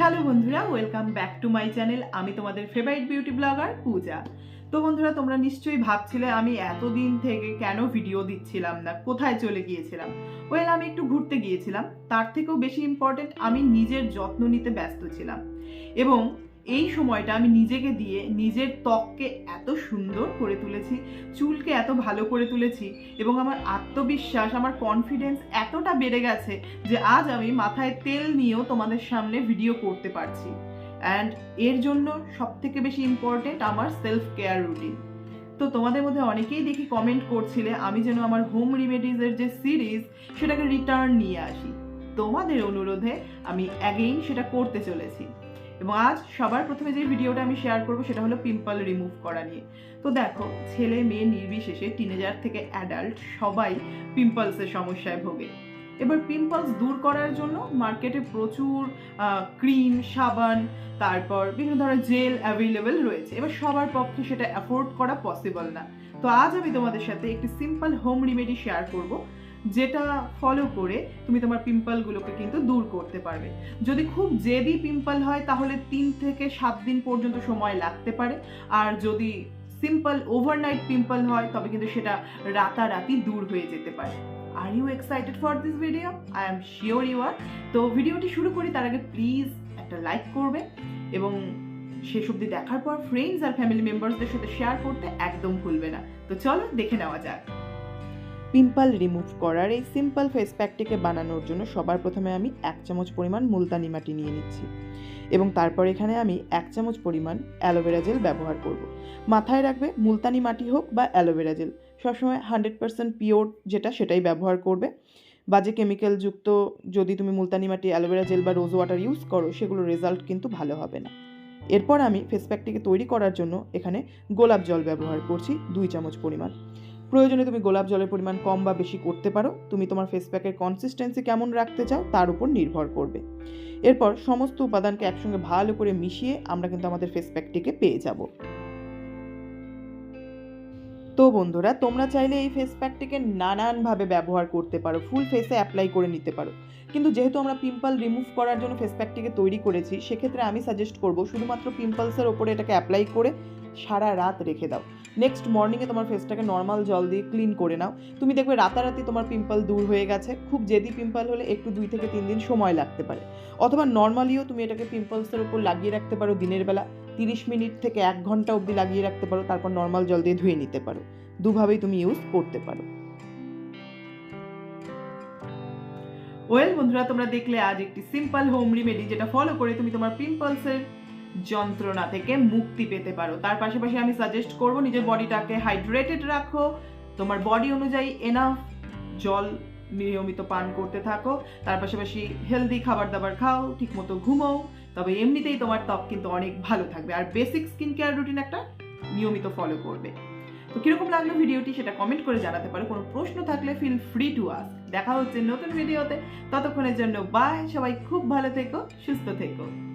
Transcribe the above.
Hello বন্ধুরা, welcome back to my channel. আমি তোমাদের ফেভারিট বিউটি ব্লগার পূজা। তো বন্ধুরা, তোমরা নিশ্চয়ই ভাবছিলে আমি এতদিন থেকে কেন ভিডিও দিচ্ছিলাম না? কোথায় চলে গিয়েছিলাম? ওয়েল আমি একটু ঘুরতে গিয়েছিলাম। তার থেকেও বেশি ইম্পর্টেন্ট আমি নিজের যত্ন নিতে ব্যস্ত ছিলাম। এবং এই সময়টা আমি নিজেকে দিয়ে নিজের ত্বককে এত সুন্দর করে তুলেছি, চুলকে এত ভালো করে তুলেছি এবং আমার আত্মবিশ্বাস, আমার কনফিডেন্স এতটা বেড়ে গেছে যে আজ আমি মাথায় তেল নিয়েও তোমাদের সামনে ভিডিও করতে পারছি। অ্যান্ড এর জন্য সব থেকে বেশি ইম্পর্টেন্ট আমার সেলফ কেয়ার রুটিন তো তোমাদের মধ্যে অনেকেই দেখি কমেন্ট করছিলে, আমি যেন আমার হোম রিমেডিজের যে সিরিজ সেটাকে রিটার্ন নিয়ে আসি। তোমাদের অনুরোধে আমি অ্যাগেইন সেটা করতে চলেছি। এবং আজ সবার প্রথমে যে ভিডিওটা আমি শেয়ার করব সেটা হলো পিম্পল রিমুভ করা নিয়ে। তো দেখো, ছেলে, মেয়ে নির্বিশেষে টিনেজার থেকে অ্যাডাল্ট সবাই পিম্পলসের সমস্যায় ভোগে। এবার পিম্পলস দূর করার জন্য মার্কেটে প্রচুর ক্রিম সাবান, তারপর বিভিন্ন ধরনের জেল অ্যাভেলেবেল রয়েছে। এবার সবার পক্ষে সেটা অ্যাফোর্ড করা পসিবল না। তো আজ আমি তোমাদের সাথে একটি সিম্পল হোম রেমেডি শেয়ার করব। যেটা ফলো করে তুমি তোমার পিম্পলগুলোকে কিন্তু দূর করতে পারবে। যদি খুব জেদি পিম্পল হয়, তাহলে তিন থেকে সাত দিন পর্যন্ত সময় লাগতে পারে। আর যদি সিম্পল ওভারনাইট পিম্পল হয়, তবে কিন্তু সেটা রাতারাতি দূর হয়ে যেতে পারে। Are you excited for this video I am sure you are তো ভিডিওটি শুরু করি, তার আগে প্লিজ একটা লাইক করবে এবং শেষ অবধি দেখার পর ফ্রেন্ডস আর ফ্যামিলি মেম্বার্সদের সাথে শেয়ার করতে একদম ভুলবে না। তো চলো দেখে নেওয়া যাক। পিম্পল রিমুভ করার এই সিম্পল ফেস প্যাকটিকে বানানোর জন্য সবার প্রথমে আমি এক চামচ পরিমাণ মুলতানি মাটি নিয়ে নিচ্ছি। এবং তারপর এখানে আমি এক চামচ পরিমাণ অ্যালোভেরা জেল ব্যবহার করব। মাথায় রাখবে মুলতানি মাটি হোক বা অ্যালোভেরা জেল, সবসময় হান্ড্রেড পার্সেন্ট পিওর যেটা সেটাই ব্যবহার করবে। বাজে কেমিক্যালযুক্ত যদি তুমি মুলতানি মাটি, অ্যালোভেরা জেল বা রোজ ওয়াটার ইউজ করো সেগুলোর রেজাল্ট কিন্তু ভালো হবে না। এরপর আমি ফেস প্যাকটিকে তৈরি করার জন্য এখানে গোলাপ জল ব্যবহার করছি দুই চামচ পরিমাণ। প্রয়োজনে তুমি গোলাপ জলের পরিমাণ কম বা বেশি করতে পারো। তুমি তোমার ফেস প্যাকের কনসিস্টেন্সি কেমন রাখতে চাও তার উপর নির্ভর করবে। এরপর সমস্ত উপাদানকে একসঙ্গে ভালো করে মিশিয়ে আমরা কিন্তু আমাদের ফেস প্যাকটিকে পেয়ে যাব। তো বন্ধুরা, তোমরা চাইলে এই ফেস প্যাকটিকে নানানভাবে ব্যবহার করতে পারো ফুল ফেসে অ্যাপ্লাই করে নিতে পারো। কিন্তু যেহেতু আমরা পিম্পল রিমুভ করার জন্য ফেস প্যাকটিকে তৈরি করেছি, সেক্ষেত্রে আমি সাজেস্ট করব শুধুমাত্র পিম্পলসের ওপরে এটাকে অ্যাপ্লাই করে সারা রাত রেখে দাও। নেক্সট মর্নিংয়ে তোমার ফেসটাকে নর্মাল জল দিয়ে ক্লিন করে নাও। তুমি দেখবে রাতারাতি তোমার পিম্পল দূর হয়ে গেছে। খুব জেদি পিম্পল হলে একটু দুই থেকে তিন দিন সময় লাগতে পারে। অথবা নর্মালিও তুমি এটাকে পিম্পলসের উপর লাগিয়ে রাখতে পারো দিনের বেলা। তিরিশ মিনিট থেকে এক ঘণ্টা অবধি লাগিয়ে রাখতে পারো, তারপর নর্মাল জল দিয়ে ধুয়ে নিতে পারো। দুভাবেই তুমি ইউজ করতে পারো। ওয়েল বন্ধুরা, তোমরা দেখলে আজ একটি সিম্পল হোম রিমেডি যেটা ফলো করে তুমি তোমার পিম্পলসের যন্ত্রণা থেকে মুক্তি পেতে পারো। তার পাশাপাশি আমি সাজেস্ট করব, নিজের বডিটাকে হাইড্রেটেড রাখো। তোমার বডি অনুযায়ী এনাফ জল নিয়মিত পান করতে থাকো। তার পাশাপাশি হেলদি খাবার দাবার খাও, ঠিকমতো ঘুমোও। তবে এমনিতেই তোমার ত্বক কিন্তু অনেক ভালো থাকবে। আর বেসিক স্কিন কেয়ার রুটিন একটা নিয়মিত ফলো করবে। তো কীরকম লাগল ভিডিওটি সেটা কমেন্ট করে জানাতে পারো। কোনো প্রশ্ন থাকলে ফিল ফ্রি টু আস দেখা হচ্ছে নতুন ভিডিওতে ততক্ষণের জন্য বাই সবাই খুব ভালো থেকো, সুস্থ থেকো।